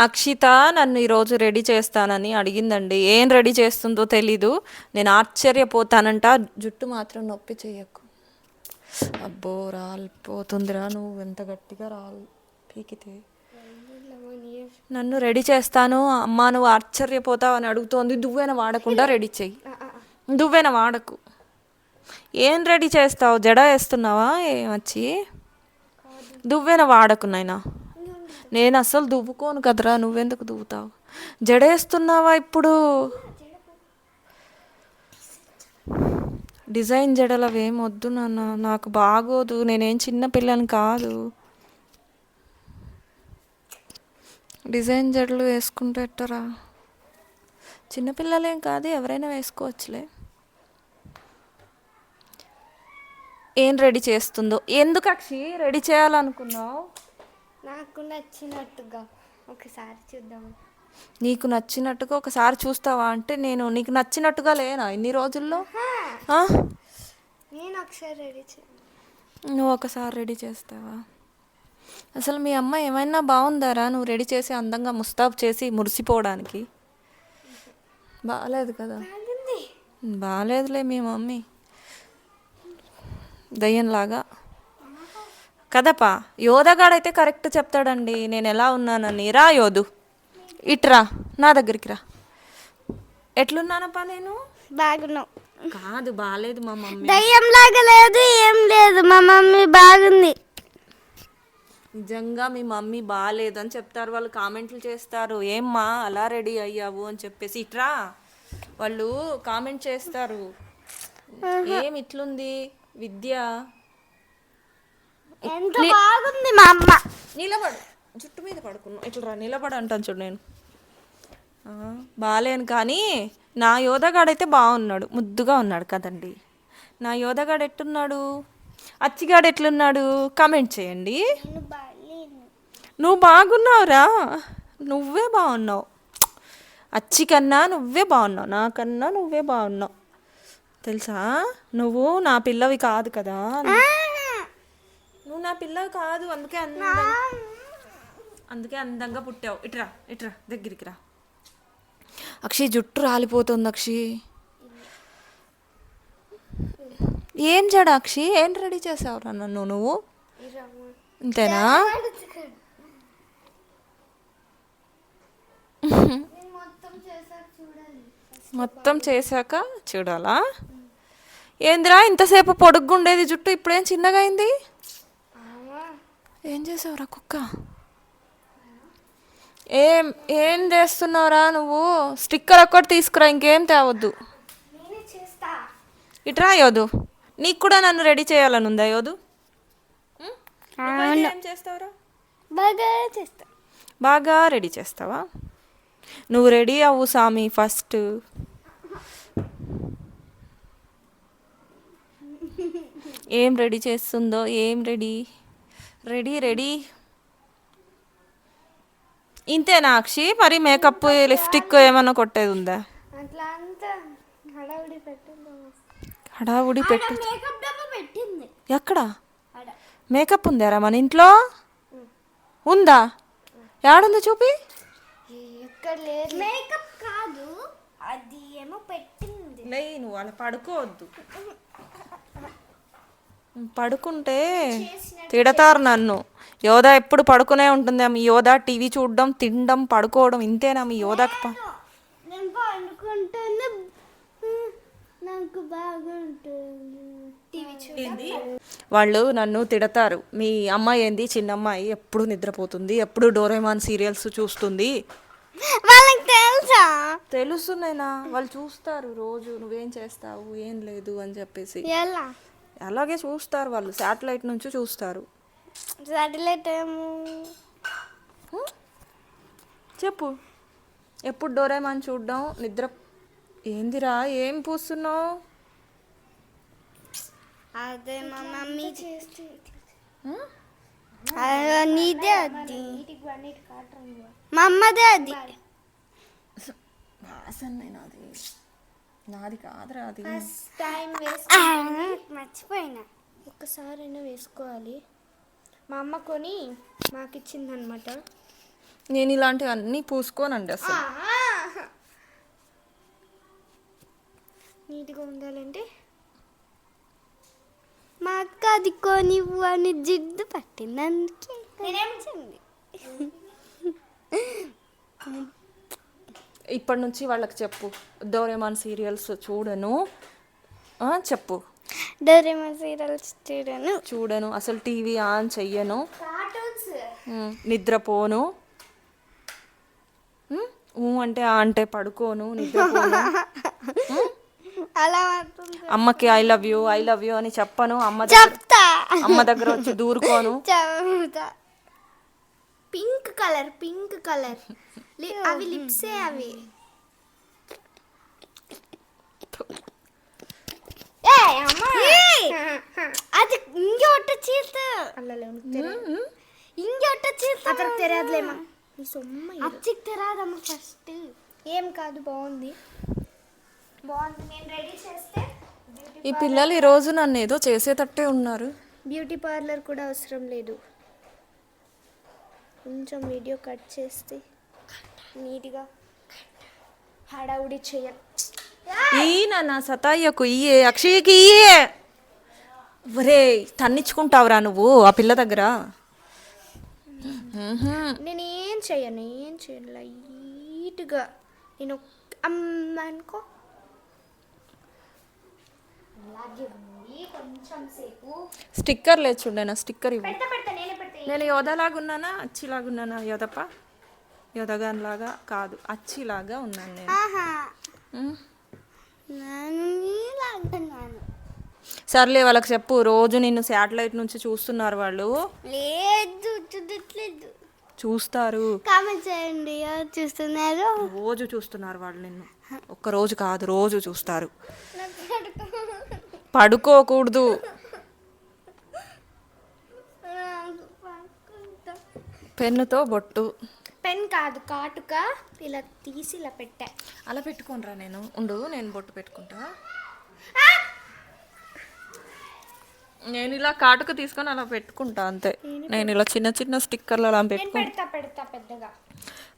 అక్షిత నన్ను ఈరోజు రెడీ చేస్తానని అడిగిందండి. ఏం రెడీ చేస్తుందో తెలీదు. నేను ఆశ్చర్యపోతానంట. జుట్టు మాత్రం నొప్పి చేయకు. అబ్బో రాలిపోతుందిరా నువ్వు. ఎంత గట్టిగా రాలి పీకితే. నన్ను రెడీ చేస్తాను. అమ్మా నువ్వు ఆశ్చర్యపోతావు అని అడుగుతోంది. దువ్వెన వాడకుండా రెడీ చెయ్యి. దువ్వెన వాడకు. ఏం రెడీ చేస్తావు? జడ వేస్తున్నావా? ఏం వచ్చి దువ్వెన వాడకు నాయనా. నేను అస్సలు దువ్వుకోను కదరా నువ్వెందుకు దువ్వుతావు? జడేస్తున్నావా ఇప్పుడు? డిజైన్ జడలు అవేం వద్దు నాన్న నాకు బాగోదు నేనేం చిన్న పిల్లని కాదు. డిజైన్ జడలు వేసుకుంటే ఎట్టరా? చిన్నపిల్లలేం కాదు ఎవరైనా వేసుకోవచ్చులే. ఏం రెడీ చేస్తుందో? ఎందుకు అక్షి రెడీ చేయాలనుకున్నావు? నాకు నచ్చినట్టుగా. ఒకసారి చూద్దాం. నీకు నచ్చినట్టుగా ఒకసారి చూస్తావా? అంటే నేను నీకు నచ్చినట్టుగా లేనా ఇన్ని రోజుల్లో? నేను ఒకసారి రెడీ చేయాలి నువ్వు ఒకసారి రెడీ చేస్తావా? అసలు మీ అమ్మ ఏమైనా బాగుందారా? నువ్వు రెడీ చేసి అందంగా ముస్తాబ్ చేసి మురిసిపోవడానికి. బాగాలేదు కదా? బాగాలేదులే మీ మమ్మీ. దయ్యంలాగా. కదపా యోధగాడైతే కరెక్ట్ చెప్తాడండి. నేను ఎలా ఉన్నానని. రా యోధు. ఇట్రా నా దగ్గరికి రా. ఎట్లున్నానప్పా నేను? బాగున్నావు కాదు బాగాలేదు మా మమ్మీ. దయ్యం లాగా లేదు ఏం లేదు. మా మమ్మీ బాగుంది. నిజంగా మీ మమ్మీ బాగాలేదు అని చెప్తారు. వాళ్ళు కామెంట్లు చేస్తారు. ఏమ్మా అలా రెడీ అయ్యావు అని చెప్పేసి. ఇట్రా వాళ్ళు కామెంట్ చేస్తారు. ఏం ఇట్లుంది? విద్య. ఎంత బాగుంది మా అమ్మ. నిలబడు. జుట్టు మీద పడుకున్నావు. ఇట్లా రా నిలబడు అంటాను చూడు నేను. ఆ, బాలేను కానీ నా యోధగాడైతే బాగున్నాడు. ముద్దుగా ఉన్నాడు కదండి. నా యోధగాడు ఎట్టున్నాడు? అచ్చిగాడు ఎట్లున్నాడు? కామెంట్ చేయండి. బాగాలేను నువ్వు బాగున్నావురా. నువ్వే బాగున్నావు. అచ్చి కన్నా నువ్వే బాగున్నావు. నాకన్నా నువ్వే బాగున్నావు. తెలుసా? నువ్వు నా పిల్లవి కాదు కదా. నువ్వు నా పిల్లవి కాదు అందుకే అందంగా అందుకే అందంగా పుట్టావు. ఇట్రా ఇట్రా దగ్గరికి రా. అక్షి జుట్టు రాలిపోతుంది అక్షి. ఏం జడ అక్షి? ఏం రెడీ చేసావురా నన్ను నువ్వు? అంతేనా మొత్తం చేశాక చూడాలి మొత్తం చేశాక చూడాలా? ఏందిరా ఇంతసేపు పొడుగ్గుండేది జుట్టు ఇప్పుడేం చిన్నగా అయింది? ఏం చేసావురా కుక్క? ఏం ఏం చేస్తున్నావురా నువ్వు? స్టిక్కర్ ఒక్కటి తీసుకురా ఇంకేం తేవద్దు. నేనే చేస్తా. ఇట్రా యోధు నీకు కూడా నన్ను రెడీ చేయాలని ఉందా ఏం చేస్తావురా? బాగా చేస్తా. బాగా రెడీ చేస్తావా? నువ్వు రెడీ అవ్వు సామి ఫస్ట్. ఏం రెడీ చేస్తుందో ఏం రెడీ? రెడీ రెడీ ఇంతేనా అక్షి మరి మేకప్ లిప్స్టిక్ ఏమన్నా కొట్టేది ఉందా? హడావుడి పెట్టింది పెట్టు మేకప్ డబ్బా పెట్టింది. ఎక్కడ? మేకప్ ఉందారా మన ఇంట్లో? ఉందా? ఏడుంది చూపి. మేకప్ కాదు అది ఏమో పెట్టింది. లే నువ్వు అలా పడుకోవద్దు. పడుకుంటే తిడతారు నన్ను. యోధా ఎప్పుడు పడుకునే ఉంటుంది మీ యోధా టీవీ చూడడం తినడం పడుకోవడం ఇంతేనా మీ యోధాకి నేను వాళ్ళు నన్ను తిడతారు. మీ అమ్మాయి ఏంది? చిన్న అమ్మాయి ఎప్పుడు నిద్రపోతుంది? ఎప్పుడు డోరేమాన్ సీరియల్స్ చూస్తుంది? వాళ్ళకి తెలుసా? తెలుస్తున్నాయినా వాళ్ళు చూస్తారు రోజు నువ్వేం చేస్తావు? ఏం లేదు అని చెప్పేసి. ఎలా? అలాగే చూస్తారు వాళ్ళు శాటిలైట్ నుంచి చూస్తారు. సాటిలైట్ ఏమో చెప్పు. ఎప్పుడు డోరేమాన్ చూడడం? నిద్ర ఏందిరా ఏం పూస్తున్నావు? అదే మా మమ్మీ నీదే అది మా అమ్మదే అది. నాది కాదురా అది టైం మర్చిపోయినా. ఒక్కసారైనా వేసుకోవాలి. మా అమ్మ కొని మాకు ఇచ్చిందనమాట నేను ఇలాంటివన్నీ పూసుకోనండి అసలు. నీట్గా ఉండాలంటే? మా అక్క అది కొనివ్వు అని జిడ్డు పట్టింది అందుకే నేనేమిచ్చింది ఇప్పటి నుంచి వాళ్ళకి చెప్పు. డోరేమాన్ సీరియల్స్ చూడను. చెప్పు. డోరేమోన్ సీరియల్స్ చూడను. చూడను. అసలు టీవీ ఆన్ చెయ్యను. నిద్రపోను. ఊ అంటే ఆ అంటే పడుకోను నిద్రపోను. అలా అమ్మకి I love you I love you అని చెప్పను. అమ్మ చెప్తా. అమ్మ దగ్గర వచ్చి దూరుకోను. Pink colour pink colour. అవి లిప్సే అవి అది ఇంక ఒట్ట చీత ఇంక ఒట్ట చీత అతనికి తెరదులేమా అచ్చకి తెరాదమ్మా ఫస్ట్ ఏం కాదు బాగుంది బాగుంది నేను రెడీ చేస్తే ఈ పిల్లలు ఈరోజు నన్ను ఏదో చేసేటట్టే ఉన్నారు. బ్యూటీ పార్లర్ కూడా అవసరం లేదు. కొంచెం వీడియో కట్ చేస్తే. నీట్గా హడావుడి చేయాలి ఈయన నా సతాయ్యకు ఇయే అక్షయ్కి ఇయే ఒరే తన్నిచ్చుకుంటావురా నువ్వు ఆ పిల్ల దగ్గర. నేను ఏం చేయను ఏం చేయను. లైట్గా నేను అమ్మ అనుకో. స్టిక్కర్ లేదు చూడండి నా స్టిక్కర్ ఇవ్వు. పెడతా పెడతా నేనే పెడతా నేను యోధలాగున్నానా అచ్చిలాగున్నానా యోధప్ప? యోధగాన్ లాగా కాదు అచ్చిలాగా ఉన్నాను నేను. సర్లే వాళ్ళకి చెప్పు రోజు నిన్ను శాటిలైట్ నుంచి చూస్తున్నారు వాళ్ళు. లేదు చూడట్లేదు. చూస్తారు. కామెంట్ చేయండి చూస్తున్నారు. రోజు చూస్తున్నారు వాళ్ళు నిన్ను. ఒక్క రోజు కాదు రోజు చూస్తారు. పడుకోకూడదు. పెన్నుతో బొట్టు. పెన్ కాదు కాటుక ఇలా తీసి ఇలా పెట్టా. అలా పెట్టుకోనరా నేను. ఉండు నేను బొట్టు పెట్టుకుంటా. నేను ఇలా కాటుక తీసుకొని అలా పెట్టుకుంటా అంతే. నేను ఇలా చిన్న చిన్న స్టిక్కర్లు అలా పెట్టుకుంటా. పెడతా పెడతా పెద్దగా.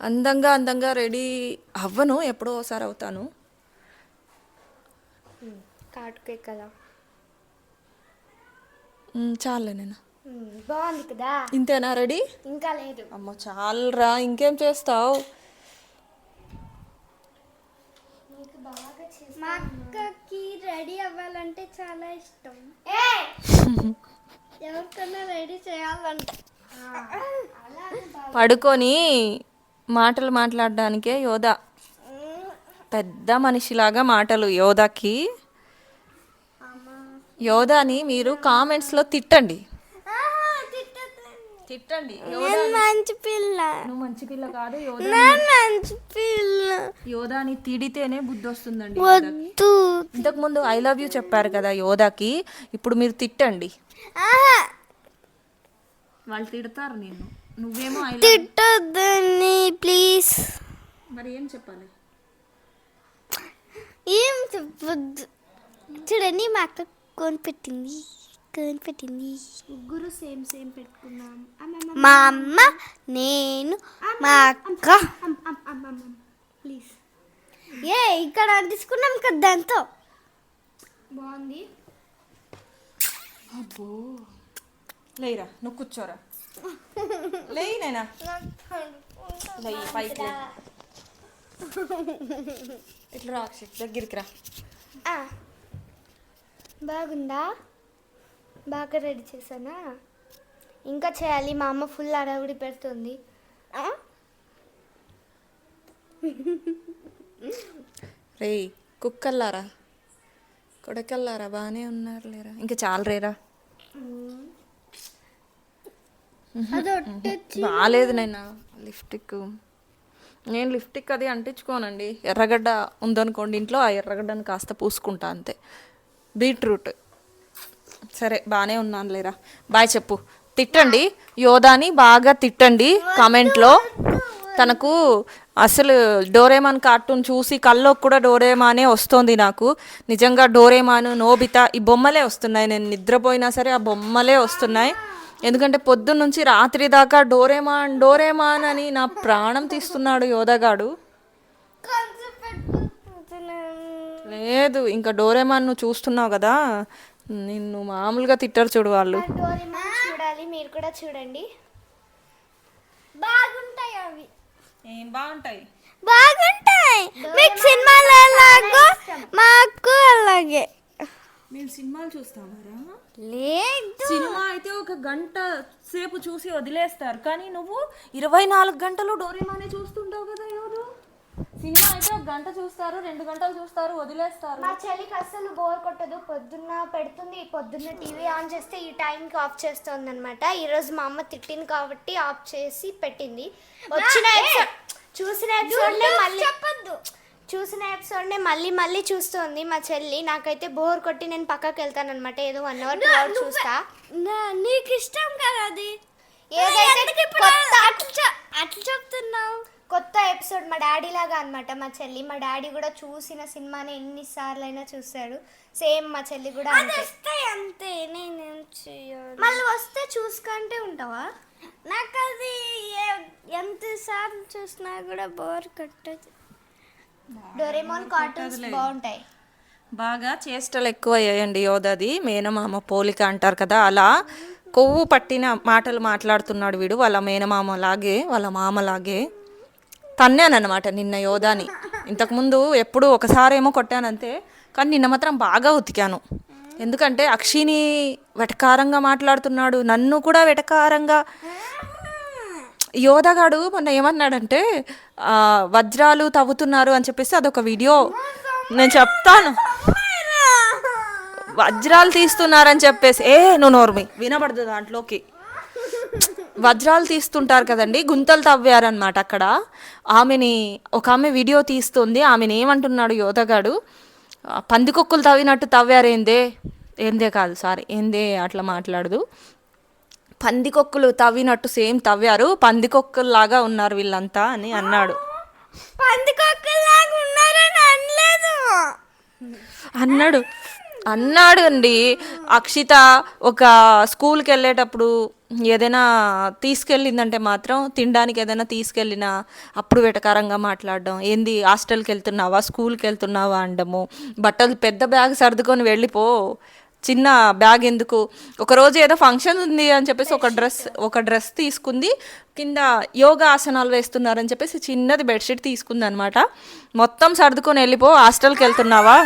అందంగా అందంగా రెడీ అవ్వను ఎప్పుడో ఒకసారి అవుతాను. కాటుకే కదా. మ్, చాలులే నేను. బాగుంది కదా? ఇంతేనా రెడీ? ఇంకా లేదు. అమ్మ చాలరా ఇంకేం చేస్తావు? మా అక్కకి రెడీ అవ్వాలంటే చాలా ఇష్టం. ఎవరికైనా రెడీ చేయాలంటే పడుకొని మాటలు మాట్లాడడానికే యోధ. పెద్ద మనిషిలాగా మాటలు యోధకి. యోధాని మీరు కామెంట్స్లో తిట్టండి. తిట్టండి. నేను మంచి పిల్ల. నువ్వు మంచి పిల్ల కాదు యోధ నేను మంచి పిల్ల. యోధాని తిడితేనే బుద్ధి వస్తుందండి వద్దు. ఇంతకు ముందు ఐ లవ్ యూ చెప్పారు కదా యోధాకి ఇప్పుడు మీరు తిట్టండి. వాళ్ళు తిడతారు నేను నువ్వేమో ఐ తిట్టొద్దని ప్లీజ్. మరి ఏం చెప్పాలి? ఏం చెప్పొద్దు. చూడండి మా అక్క కొనిపెట్టింది. కొనిపెట్టింది ముగ్గురు సేమ్ సేమ్ పెట్టుకున్నాం. మా అమ్మ నేను మా అక్క. ప్లీజ్ ఏ ఇక్కడ తీసుకున్నాం కదా దాంతో. బాగుంది. అబ్బో. లేరా నువ్వు కూర్చోరా. లేయి నైనా? లేయి పైకి లే. ఇట్లా రా అక్షయ్ దగ్గరికి రా. ఆ, బాగుందా? బాగా రెడీ చేశానా? ఇంకా చేయాలి మా అమ్మ ఫుల్ అడవుడి పెడుతుంది? రేయ్ కుక్కల్లారా? కొడకల్లారా? బాగానే ఉన్నారు లేరా ఇంకా చాలు రేరా బాగాలేదు నైనా లిప్స్టిక్ నేను లిప్స్టిక్ అది అంటించుకోనండి. ఎర్రగడ్డ ఉందనుకోండి ఇంట్లో ఆ ఎర్రగడ్డను కాస్త పూసుకుంటా అంతే. బీట్రూట్. సరే బాగానే ఉన్నాను లేరా. బాయ్ చెప్పు. తిట్టండి. యోధాని బాగా తిట్టండి కామెంట్లో. తనకు అసలు డోరేమాన్ కార్టూన్ చూసి కల్లోకి కూడా డోరేమానే వస్తోంది నాకు. నిజంగా డోరేమాన్ నోబితా ఈ బొమ్మలే వస్తున్నాయి. నేను నిద్రపోయినా సరే ఆ బొమ్మలే వస్తున్నాయి. ఎందుకంటే పొద్దున్న నుంచి రాత్రి దాకా డోరేమాన్ డోరేమాన్ అని నా ప్రాణం తీస్తున్నాడు యోధగాడు. లేదు ఇంకా డోరేమాన్ నువ్వు చూస్తున్నావు కదా. నిన్ను మామూలుగా తిట్టరు చూడు వాళ్ళు. చూడాలి మీరు కూడా చూడండి. బాగుంటాయి అవి. ఏం బాగుంటాయి? బాగుంటాయి. మీకు సినిమాలు ఎలాగో మాకు అలాగే. మీరు సినిమాలు చూస్తావారా లేదు. సినిమా అయితే ఒక గంట సేపు చూసి వదిలేస్తారు. కానీ నువ్వు ఇరవై నాలుగు గంటలు డోరేమానే చూస్తుంటావు కదా ఎవరు? సినిమా అయితే ఒక గంట చూస్తారు రెండు గంటలు చూస్తారు వదిలేస్తారు. మా చెల్లికి అస్సలు బోర్ కొట్టదు. పొద్దున్న పెడుతుంది పొద్దున్న టీవీ ఆన్ చేస్తే ఈ టైంకి ఆఫ్ చేస్తుంది అనమాట ఈరోజు మా అమ్మ తిట్టింది కాబట్టి ఆఫ్ చేసి పెట్టింది. వచ్చిన చూసిన మళ్ళీ చెప్పద్దు. చూసిన ఎపిసోడ్ మళ్ళీ మళ్ళీ చూస్తుంది మా చెల్లి. నాకైతే బోర్ కొట్టి నేను పక్కకి వెళ్తాను అనమాట ఏదో వన్ అవర్ టూ అవర్ చూస్తా. నీకు ఇష్టం కదా అది. ఏదైతే కొత్త అట్లా కొత్త ఎపిసోడ్ మా డాడీ లాగా అనమాట మా చెల్లి మా డాడీ కూడా చూసిన సినిమాని ఎన్నిసార్లు అయినా చూస్తాడు సేమ్ మా చెల్లి కూడా అంతే. అంతే నేను మళ్ళీ వస్తే చూసుకుంటే ఉంటావా? నాకు అది ఎంతసార్లు చూసినా కూడా బోర్ కొట్టదు. డోరేమోన్ కార్టూన్స్ బాగుంటాయి. బాగా చేష్టలు ఎక్కువ అయ్యాయండి యోధది. మేనమామ పోలిక అంటారు కదా అలా కొవ్వు పట్టిన మాటలు మాట్లాడుతున్నాడు వీడు వాళ్ళ మేనమామ లాగే వాళ్ళ మామలాగే. తన్నానమాట నిన్న యోధాని. ఇంతకుముందు ఎప్పుడు ఒకసారేమో కొట్టానంతే కానీ నిన్న మాత్రం బాగా ఉతికాను. ఎందుకంటే అక్షిని వెటకారంగా మాట్లాడుతున్నాడు నన్ను కూడా వెటకారంగా. యోధగాడు మొన్న ఏమన్నాడంటే వజ్రాలు తవ్వుతున్నారు అని చెప్పేసి అదొక వీడియో. నేను చెప్తాను. వజ్రాలు తీస్తున్నారని చెప్పేసి. ఏ నువ్వు నోర్మి. వినబడదు దాంట్లోకి. వజ్రాలు తీస్తుంటారు కదండి గుంతలు తవ్వారనమాట అక్కడ. ఆమెని ఒక ఆమె వీడియో తీస్తుంది ఆమెను ఏమంటున్నాడు యోధగాడు? "ఆ, పందికొక్కులు తవ్వినట్టు తవ్వారేందే ఏందే? కాదు సారీ ఏందే అట్లా మాట్లాడదు. పందికొక్కులు తవ్వినట్టు సేమ్ తవ్వారు పందికొక్కుల్లాగా ఉన్నారు వీళ్ళంతా అని అన్నాడు. అన్నాడు. అన్నాడు అండి అక్షిత ఒక స్కూల్కి వెళ్ళేటప్పుడు ఏదైనా తీసుకెళ్ళిందంటే మాత్రం తినడానికి ఏదైనా తీసుకెళ్ళినా అప్పుడు వెటకారంగా మాట్లాడడం. ఏంది హాస్టల్కి వెళ్తున్నావా స్కూల్కి వెళ్తున్నావా అనడము బట్టలు పెద్ద బ్యాగ్ సర్దుకొని వెళ్ళిపో. చిన్న బ్యాగ్ ఎందుకు? ఒకరోజు ఏదో ఫంక్షన్ ఉంది అని చెప్పేసి ఒక డ్రెస్ ఒక డ్రెస్ తీసుకుంది. కింద యోగా ఆసనాలు వేస్తున్నారని చెప్పేసి చిన్నది బెడ్షీట్ తీసుకుంది అనమాట మొత్తం సర్దుకొని వెళ్ళిపో హాస్టల్కి వెళ్తున్నావా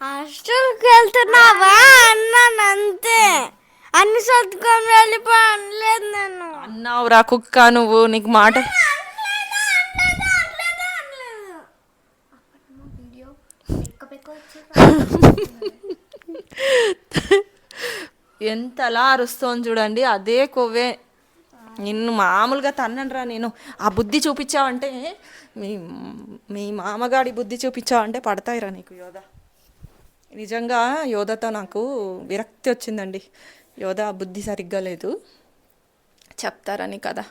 హాస్టల్కి వెళ్తున్నావా అన్నాను అంతే అన్ని సర్దుకొని వెళ్ళిపో అనలేదు నేను అన్నావురా కుక్క నువ్వు నీకు మాట ఎంతలా అరుస్తోంది చూడండి అదే కొవ్వే. నిన్ను మామూలుగా తన్ననరా నేను. ఆ బుద్ధి చూపించావంటే మీ మీ మామగాడి బుద్ధి చూపించావంటే పడతాయిరా నీకు యోధ. నిజంగా యోధతో నాకు విరక్తి వచ్చిందండి. యోధ బుద్ధి సరిగ్గా లేదు. చెప్తారని కదా.